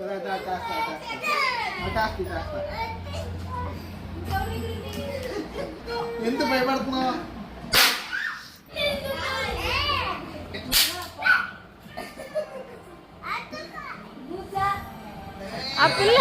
దా, దా, చేస్తా, చేస్తా. ఆ, చేస్తా, చేస్తా. ఎంత భయపడుతున్నావు ఆ పిల్ల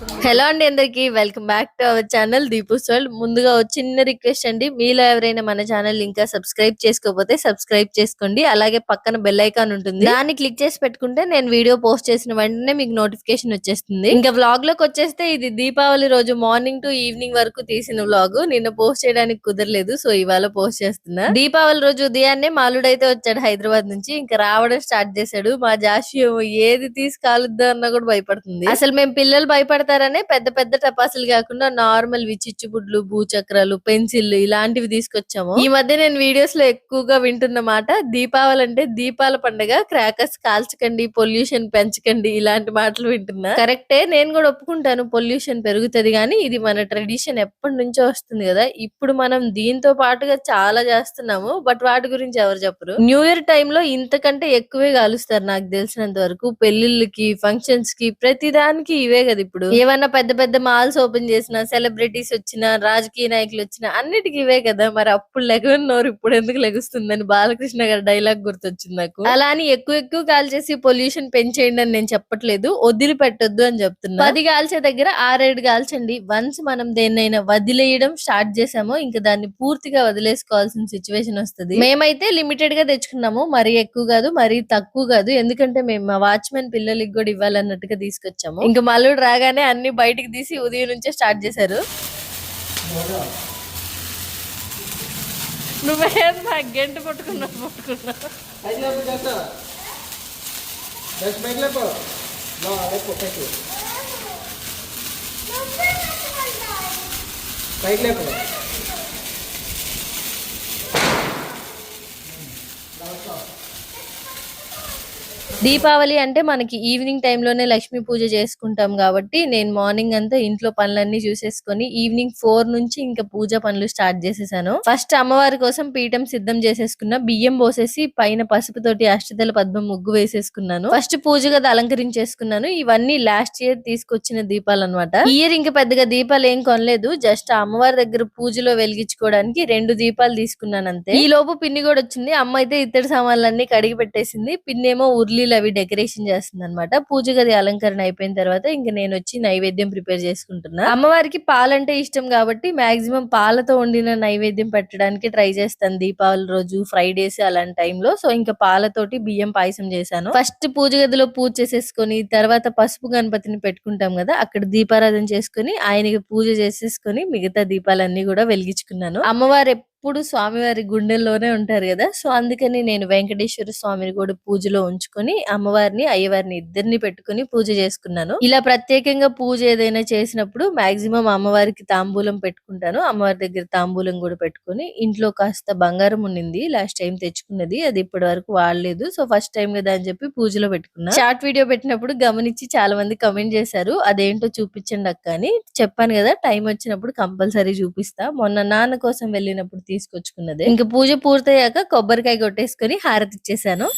హలో అండి అందరికి welcome back to our channel Deepu's world. ముందుగా ఒక చిన్న రిక్వెస్ట్ అండి మీలో ఎవరైనా మన ఛానల్ ఇంకా సబ్స్క్రైబ్ చేసుకోకపోతే సబ్స్క్రైబ్ చేసుకోండి అలాగే పక్కన బెల్ ఐకాన్ ఉంటుంది. దాన్ని క్లిక్ చేసి పెట్టుకుంటే నేను వీడియో పోస్ట్ చేసిన వెంటనే మీకు నోటిఫికేషన్ వచ్చేస్తుంది. ఇంకా వ్లాగ్లోకి వచ్చేస్తే ఇది దీపావళి రోజు మార్నింగ్ టు ఈవినింగ్ వరకు తీసిన వ్లాగ్. నిన్న పోస్ట్ చేయడానికి కుదరలేదు సో ఇవాళ పోస్ట్ చేస్తున్నా. దీపావళి రోజు ఉదయాన్నే మాలుడైతే వచ్చాడు హైదరాబాద్ నుంచి ఇంకా రావడం స్టార్ట్ చేశాడు. మా జాషి ఏది తీసి కాలుద్దా అన్నా కూడా భయపడుతుంది. అసలు మేము పిల్లలు భయపడతాం భయపడతారనే పెద్ద పెద్ద టపాసులు కాకుండా నార్మల్ విచిచ్చుబుడ్లు భూచక్రాలు పెన్సిల్ ఇలాంటివి తీసుకొచ్చాము. ఈ మధ్య నేను వీడియోస్లో ఎక్కువగా వింటున్నమాట దీపావళి అంటే దీపాల పండుగ క్రాకర్స్ కాల్చకండి పొల్యూషన్ పెంచకండి ఇలాంటి మాటలు వింటున్నా. కరెక్టే నేను కూడా ఒప్పుకుంటాను పొల్యూషన్ పెరుగుతది కానీ ఇది మన ట్రెడిషన్ ఎప్పటి నుంచో వస్తుంది కదా. ఇప్పుడు మనం దీంతో పాటుగా చాలా చేస్తున్నాము బట్ వాటి గురించి ఎవరు చెప్పరు. న్యూ ఇయర్లో ఇంతకంటే ఎక్కువే కాలుస్తారు నాకు తెలిసినంత వరకు. పెళ్ళిళ్ళకి ఫంక్షన్స్కి ప్రతి దానికి ఇవే కదా ఇప్పుడు. ఏమన్నా పెద్ద పెద్ద మాల్స్ ఓపెన్ చేసినా సెలబ్రిటీస్ వచ్చిన రాజకీయ నాయకులు వచ్చిన అన్నిటికీ ఇవే కదా మరి. అప్పుడు లెగవని ఇప్పుడు ఎందుకు లెగుస్తుందని బాలకృష్ణ గారి డైలాగ్ గుర్తొచ్చింది నాకు. అలా అని ఎక్కువ ఎక్కువ కాల్చేసి పొల్యూషన్ పెంచేయండి అని నేను చెప్పట్లేదు. వదిలిపెట్టొద్దు అని చెప్తున్నా. పది కాల్చే దగ్గర ఆరేడు కాల్చండి. వన్స్ మనం దేన్నైనా వదిలేయడం స్టార్ట్ చేసామో ఇంకా దాన్ని పూర్తిగా వదిలేసుకోవాల్సిన సిచ్యువేషన్ వస్తుంది. మేమైతే లిమిటెడ్గా తెచ్చుకున్నాము. మరీ ఎక్కువ కాదు మరీ తక్కువ కాదు. ఎందుకంటే మేము మా వాచ్మెన్ పిల్లలకి కూడా ఇవ్వాలన్నట్టుగా తీసుకొచ్చాము. ఇంకా మల్లుడు రాగానే అన్ని బయటికి తీసి ఉదయం నుంచే స్టార్ట్ చేశారు. నువ్వేం గంట పట్టుకున్నావు పట్టుకున్నా పైకి లేపు చేస్తా బెస్ట్ పైకి లేపు లో, లేపు పైకి పైకి లేపు దీపావళి అంటే మనకి ఈవినింగ్ టైంలోనే లక్ష్మీ పూజ చేసుకుంటాం కాబట్టి నేను మార్నింగ్ అంతా ఇంట్లో పనులన్నీ చూసేసుకొని ఈవినింగ్ ఫోర్ నుంచి ఇంకా పూజ పనులు స్టార్ట్ చేసేసాను. ఫస్ట్ అమ్మవారి కోసం పీఠం సిద్ధం చేసేసుకున్న బియ్యం పోసేసి పైన పసుపు తోటి అష్టదల పద్మం ముగ్గు వేసేసుకున్నాను. ఫస్ట్ పూజ గది అలంకరించేసుకున్నాను. ఇవన్నీ లాస్ట్ ఇయర్ తీసుకొచ్చిన దీపాలు అనమాట ఇయర్ ఇంకా పెద్దగా దీపాలు ఏం కొనలేదు. జస్ట్ అమ్మవారి దగ్గర పూజలో వెలిగించుకోవడానికి రెండు దీపాలు తీసుకున్నాను అంతే. ఈ లోపు పిన్ని కూడా వచ్చింది. అమ్మ అయితే ఇత్తడి సామాన్లన్నీ కడిగి పెట్టేసింది. పిన్నేమో ఉర్లీ ఉర్లీలు అవి డెకరేషన్ చేస్తుంది అనమాట పూజ గది అలంకరణ అయిపోయిన తర్వాత ఇంకా నేను వచ్చి నైవేద్యం ప్రిపేర్ చేసుకుంటున్నా. అమ్మవారికి పాలంటే ఇష్టం కాబట్టి మాక్సిమం పాలతో వండిన నైవేద్యం పెట్టడానికి ట్రై చేస్తాను దీపావళి రోజు ఫ్రైడేస్ అలాంటి టైంలో. సో ఇంకా పాలతోటి బియ్యం పాయసం చేశాను. ఫస్ట్ పూజ గదిలో పూజ చేసేసుకొని తర్వాత పసుపు గణపతిని పెట్టుకుంటాం కదా అక్కడ దీపారాధన చేసుకొని ఆయనకి పూజ చేసేసుకొని మిగతా దీపాలన్నీ కూడా వెలిగించుకున్నాను. అమ్మవారు ఎప్పుడు స్వామివారి గుండెల్లోనే ఉంటారు కదా. సో అందుకని నేను వెంకటేశ్వర స్వామిని కూడా పూజలో ఉంచుకొని అమ్మవారిని అయ్యవారిని ఇద్దరిని పెట్టుకొని పూజ చేసుకున్నాను. ఇలా ప్రత్యేకంగా పూజ ఏదైనా చేసినప్పుడు మాక్సిమం అమ్మవారికి తాంబూలం పెట్టుకుంటాను. అమ్మవారి దగ్గర తాంబూలం కూడా పెట్టుకొని ఇంట్లో కాస్త బంగారం ఉండింది లాస్ట్ టైం తెచ్చుకున్నది అది ఇప్పటి వరకు వాడలేదు. సో ఫస్ట్ టైం కదా అని చెప్పి పూజలో పెట్టుకున్నా. షార్ట్ వీడియో పెట్టినప్పుడు గమనించి చాలా మంది కమెంట్ చేశారు అదేంటో చూపించండి అక్క అని. చెప్పాను కదా టైం వచ్చినప్పుడు కంపల్సరీ చూపిస్తా. మొన్న నాన్న కోసం వెళ్ళినప్పుడు తీసుకొచ్చుకున్నది. ఇంకా పూజ పూర్తయ్యాక కొబ్బరికాయ కొట్టేసుకొని హారతి ఇచ్చేసాను.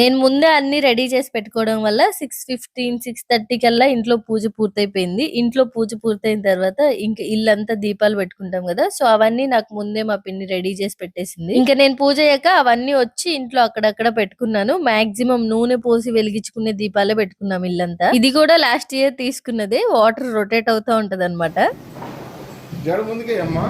నేను ముందే అన్ని రెడీ చేసి పెట్టుకోవడం వల్ల సిక్స్ ఫిఫ్టీన్ సిక్స్ థర్టీ కల్లా ఇంట్లో పూజ పూర్తయిపోయింది. ఇంట్లో పూజ పూర్తయిన తర్వాత ఇంకా ఇల్లంతా దీపాలు పెట్టుకుంటాం కదా సో అవన్నీ నాకు ముందే మా పిన్ని రెడీ చేసి పెట్టేసింది. ఇంకా నేను పూజ అయ్యాక అవన్నీ వచ్చి ఇంట్లో అక్కడక్కడ పెట్టుకున్నాను. మాక్సిమం నూనె పోసి వెలిగించుకునే దీపాలే పెట్టుకున్నాం ఇల్లంతా. ఇది కూడా లాస్ట్ ఇయర్ తీసుకున్నదే వాటర్ రొటేట్ అవుతా ఉంటది అనమాట జడ ముందుకే అమ్మా.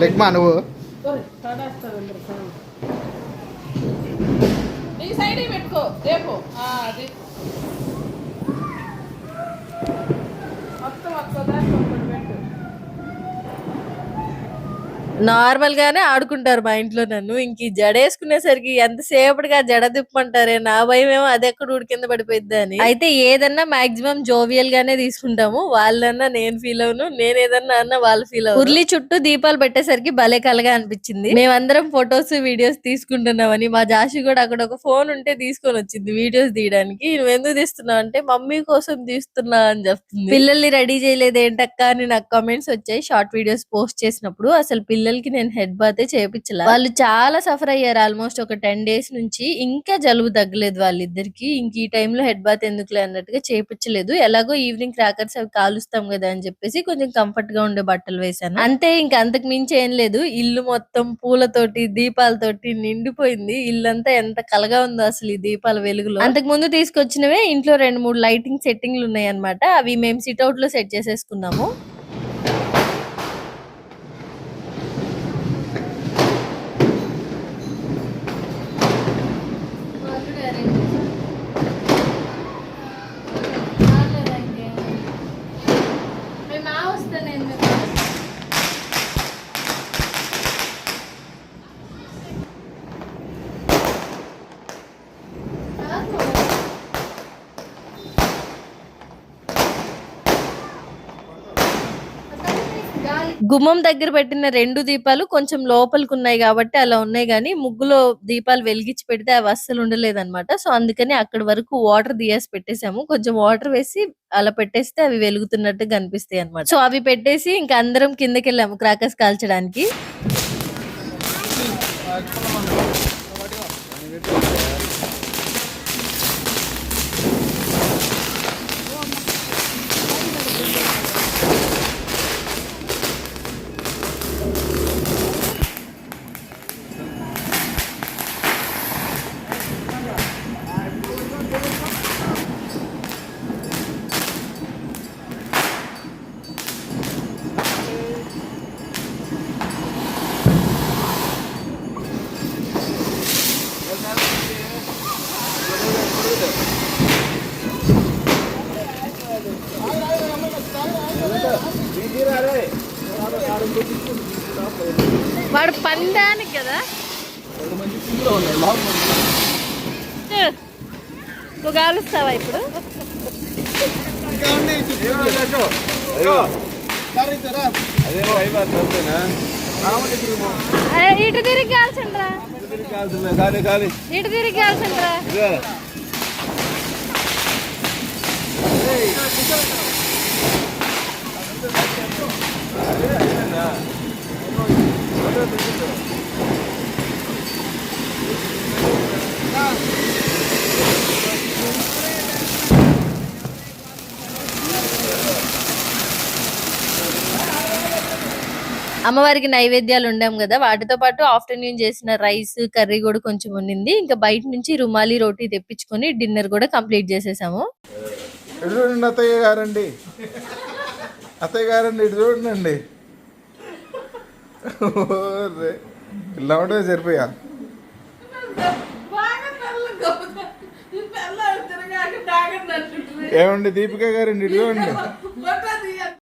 లెగ్మా నువ్వు నీ సైడ్ పెట్టుకో రేపు అది మొత్తం ఒక్కదాన్ని నార్మల్ గానే ఆడుకుంటారు మా ఇంట్లో నన్ను. ఇంక జడేసుకునేసరికి జడ ఎంతసేపటిగా జడ తిప్పమంటారే? నా భయం ఏమో అది ఎక్కడ ఉడికింద కింద అని. అయితే ఏదన్నా మాక్సిమం జోవియల్ గానే తీసుకుంటాము. వాళ్ళన్నా నేను ఫీల్ అవును నేను ఏదన్నా అన్న వాళ్ళు ఫీల్ అవును. ఉర్లి చుట్టూ దీపాలు పెట్టేసరికి భలే కలగా అనిపించింది. మేమందరం ఫొటోస్ వీడియోస్ తీసుకుంటున్నామని. మా జాషి కూడా అక్కడ ఒక ఫోన్ ఉంటే తీసుకొని వచ్చింది వీడియోస్ తీయడానికి. నువ్వు ఎందుకు తీస్తున్నావు? అంటే మమ్మీ కోసం తీస్తున్నా అని చెప్తుంది. పిల్లల్ని రెడీ చేయలేదు ఏంటక్క అని నాకు కామెంట్స్ వచ్చాయి. షార్ట్ వీడియోస్ పోస్ట్ చేసినప్పుడు అసలు పిల్లలు పిల్లలకి నేను హెడ్ బాతే చేపించలే వాళ్ళు చాలా సఫర్ అయ్యారు ఆల్మోస్ట్ ఒక టెన్ డేస్ నుంచి. ఇంకా జలుబు తగ్గలేదు వాళ్ళిద్దరికి. ఇంక ఈ టైంలో హెడ్ బాత్ ఎందుకులే అన్నట్టుగా చేపించలేదు ఎలాగో ఈవినింగ్ క్రాకర్స్ అవి కాలుస్తాం కదా అని చెప్పేసి కొంచెం కంఫర్ట్గా ఉండే బట్టలు వేశాను. అంతే ఇంకా అంతకు మించి ఏం లేదు. ఇల్లు మొత్తం పూలతోటి దీపాలతోటి నిండిపోయింది. ఇల్లంతా ఎంత కలగా ఉందో అసలు ఈ దీపాల వెలుగులో. అంతకు ముందు తీసుకొచ్చినవే ఇంట్లో రెండు మూడు లైటింగ్ సెట్టింగ్లు ఉన్నాయి అన్నమాట అవి మేము సిట్ అవుట్లో సెట్ చేసేసుకున్నాము. గుమ్మం దగ్గర పెట్టిన రెండు దీపాలు కొంచెం లోపలికి ఉన్నాయి కాబట్టి అలా ఉన్నాయి కానీ ముగ్గులో దీపాలు వెలిగించి పెడితే అవి అస్సలు ఉండలేదన్నమాట. సో అందుకని అక్కడ వరకు వాటర్ తీయాసి పెట్టేసాము కొంచెం వాటర్ వేసి అలా పెట్టేస్తే అవి వెలుగుతున్నట్టు కనిపిస్తాయి అనమాట సో అవి పెట్టేసి ఇంకా అందరం కిందకి వెళ్ళాము క్రాకర్స్ కాల్చడానికి. వాడు పందానికి కదా. నువ్వు కాలుస్తావా ఇప్పుడు? ఇటు తిరిగి కాల్చండ్రా. ఇటు తిరిగి కాల్చండ్రా. అమ్మవారికి నైవేద్యాలు ఉండాం కదా వాటితో పాటు ఆఫ్టర్నూన్ చేసిన రైస్ కర్రీ కూడా కొంచెం ఉండింది. ఇంకా బయట నుంచి రుమాలి రోటీ తెప్పించుకొని డిన్నర్ కూడా కంప్లీట్ చేసేసాము. అత్తయ్య గారండి. అత్తయ్య గారండి ఇటు చూడండి. ఇలా ఉంటే సరిపోయా? ఏమండి దీపిక చూడండి బట్ట